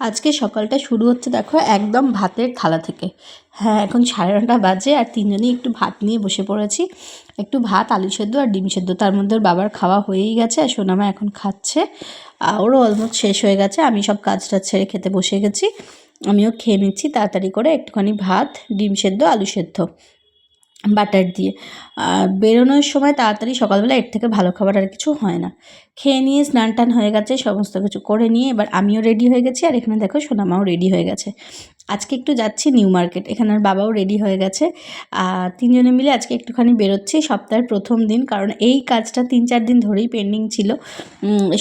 আজকে সকালটা শুরু হচ্ছে দেখো একদম ভাতের থালা থেকে। হ্যাঁ এখন সাড়ে নটা বাজে আর তিনজনই একটু ভাত নিয়ে বসে পড়েছি। একটু ভাত, আলু সেদ্ধ আর ডিম সেদ্ধ। তার মধ্যে বাবার খাওয়া হয়েই গেছে আর সোনামা এখন খাচ্ছে। ওরও অলমোস্ট শেষ হয়ে গেছে। আমি সব কাজটা ছেড়ে খেতে বসে গেছি। আমিও খেয়ে নিচ্ছি তাড়াতাড়ি করে একটুখানি ভাত, ডিম সেদ্ধ, আলু সেদ্ধ, বাটার দিয়ে। বেরোনোর সময় তাড়াতাড়ি সকালবেলা এর থেকে ভালো খাবার আর কিছু হয় না। খেয়ে নিয়ে স্নান টান হয়ে গেছে, সমস্ত কিছু করে নিয়ে এবার আমিও রেডি হয়ে গেছি আর এখানে দেখো সোনামাও রেডি হয়ে গেছে। আজকে একটু যাচ্ছি নিউ মার্কেট এখানে আর বাবাও রেডি হয়ে গেছে। আর তিনজনে মিলে আজকে একটুখানি বেরোচ্ছি, সপ্তাহের প্রথম দিন, কারণ এই কাজটা তিন চার দিন ধরেই পেন্ডিং ছিল।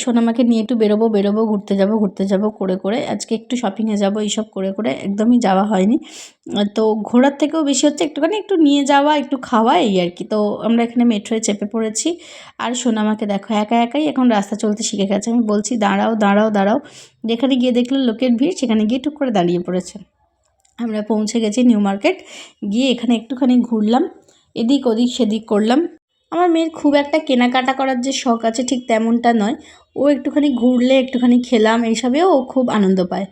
সোনামাকে নিয়ে একটু বেরোবো বেরোবো, ঘুরতে যাব ঘুরতে যাব, করে করে। আজকে একটু শপিংয়ে যাব, এইসব করে করে একদমই যাওয়া হয়নি। তো ঘোরার থেকেও বেশি হচ্ছে একটুখানি একটু নিয়ে যাওয়া, একটু খাওয়া, এই আর কি। তো আমরা এখানে মেট্রোয় চেপে পড়েছি। আর সোনামাকে দেখো, একা, একাই এখন রাস্তা চলতে শিখে গেছে। আমি বলছি, দাঁড়াও দাঁড়াও দাঁড়াও। যেখানে গিয়ে দেখল লোকের ভিড়, সেখানে গিয়ে টুক করে দাঁড়িয়ে পড়েছে। আমরা পৌঁছে গেছি নিউ মার্কেট। গিয়ে এখানে একটুখানি ঘুরলাম। এদিক ওদিক সেদিক করলাম। আমার মেয়ের খুব একটা কেনাকাটা করার যে শখ আছে ঠিক তেমনটা নয়। ও একটুখানি ঘুরলে, একটুখানি খেলাম এইসবেও ও খুব আনন্দ পায়।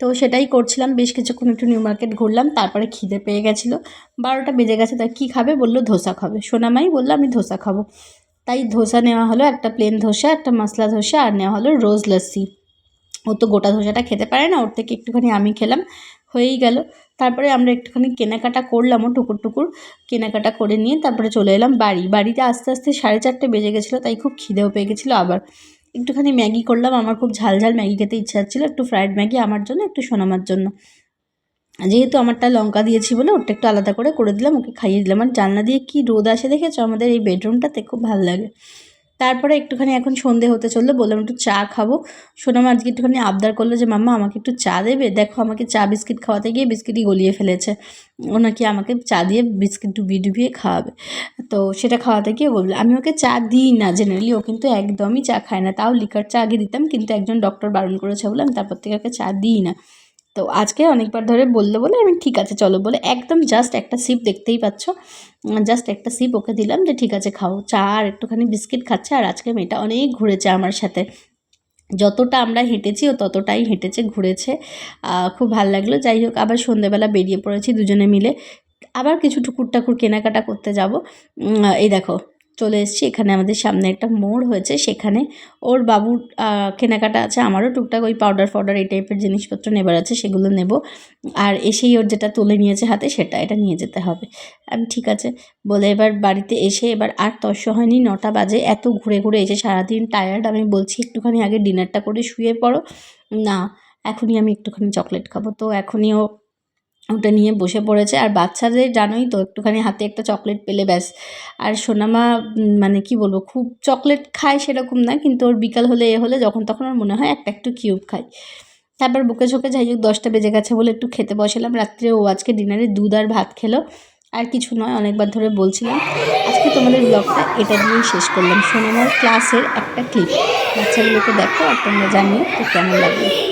তো সেটাই করছিলাম। বেশ কিছুক্ষণ একটু নিউ মার্কেট ঘুরলাম, তারপরে খিদে পেয়ে গেছিল। বারোটা বেজে গেছে, তা কী খাবে? বলল, ধোসা খাবে। সোনামাই বলল, আমি ধোসা খাব। তাই ধোসা নেওয়া হলো একটা প্লেন ধোসা, একটা মশলা ধোসা আর নেওয়া হলো রোজ লস্যি ও তো গোটা ধোসাটা খেতে পারে না, ওর থেকে একটুখানি আমি খেলাম, হয়েই গেল। তারপরে আমরা একটুখানি কেনাকাটা করলামও টুকুর টুকুর, কেনাকাটা করে নিয়ে তারপরে চলে এলাম বাড়ি। বাড়িতে আস্তে আস্তে সাড়ে চারটে বেজে গেছিল, তাই খুব খিদেও পেয়ে গেছিল আবার। একটুখানি ম্যাগি করলাম, আমার খুব ঝাল ঝাল ম্যাগি খেতে ইচ্ছা হচ্ছিল, একটু ফ্রায়েড ম্যাগি আমার জন্য, একটু সোনামার জন্য। যেহেতু আমারটা লঙ্কা দিয়েছি বলে ওটা একটু আলাদা করে করে দিলাম, ওকে খাইয়ে দিলাম। আর জানলা দিয়ে কি রোদ আসে দেখেছ? আমাদের এই বেডরুমটাতে খুব ভালো লাগে। তারপরে একটুখানি এখন সন্ধে হতে চলল, বললাম একটু চা খাব। সোনামা আজকে একটুখানি আবদার করল যে, মাম্মা, আমাকে একটু চা দেবে? দেখো, আমাকে চা বিস্কিট খাওয়াতে গিয়ে বিস্কিটই গলিয়ে ফেলেছে। ও নাকি আমাকে চা দিয়ে বিস্কিট ডুবিয়ে ডুবিয়ে খাওয়াবে। তো সেটা খাওয়াতে গিয়ে বলল, আমি ওকে চা দিই না, জেনারেলি ও কিন্তু একদমই চা খায় না। তাও লিকার চা আগে দিতাম, কিন্তু একজন ডক্টর বারণ করেছে বলে আমি তারপর থেকে ওকে চা দিই না। তো আজকে অনেকবার ধরে বলল বলে আমি ঠিক আছে, চলো বলে একদম জাস্ট একটা সিপ দেখতেই পাচ্ছ। জাস্ট একটা সিপ ওকে দিলাম যে ঠিক আছে খাও, চা আর একটুখানি বিস্কিট খাচ্ছে আর আজকে মেয়েটা অনেক ঘুরেছে আমার সাথে। যতটা আমরা হেঁটেছি ও ততটাই হেঁটেছে, ঘুরেছে। খুব ভালো লাগল, যাই হোক আবার সন্ধেবেলা বেরিয়ে পড়েছি দুজনে মিলে। আবার কিছু টুকুর টাকুর কেনাকাটা করতে যাব। এই দেখো চলে এসেছি। এখানে আমাদের সামনে একটা মোড় হয়েছে। সেখানে ওর বাবুর কেনাকাটা আছে। আমারও টুকটাক ওই পাউডার ফাউডার এই টাইপের জিনিসপত্র নেবার আছে, সেগুলো নেব। আর এসেই ওর যেটা তুলে নিয়েছে হাতে, সেটা এটা নিয়ে যেতে হবে। আমি ঠিক আছে। বলে এবার বাড়িতে এসে এবার আর তস্য হয়নি। নটা বাজে। এত ঘুরে ঘুরে এসে সারাদিন টায়ার্ড আমি বলছি, একটুখানি আগে ডিনারটা করে শুয়ে পড়ো। না, এখনই আমি একটুখানি চকলেট খাব। তো এখনই ও ওটা নিয়ে বসে পড়েছে। আর বাচ্চাদের জানোই তো, একটুখানি হাতে একটা চকলেট পেলে ব্যাস। আর সোনামা মানে কি বলব, খুব চকলেট খায় সেরকম না, কিন্তু ওর বিকাল হলে, এ হলে যখন তখন ওর মনে হয় একটা একটু কিউব খায়। তারপর বুকে ঝোঁকে যাই হোক, দশটা বেজে গেছে বলে একটু খেতে বসালাম। রাত্রে ও আজকে ডিনারে দুধ আর ভাত খেলো। আর কিছু নয়, অনেকবার ধরে বলছিলাম। আজকে তোমাদের ব্লগটা এটা দিয়েই শেষ করলাম। সোনামার ক্লাসের একটা ক্লিপ বাচ্চাগুলোকে দেখো আর তোমরা জানিও তো কেমন লাগবে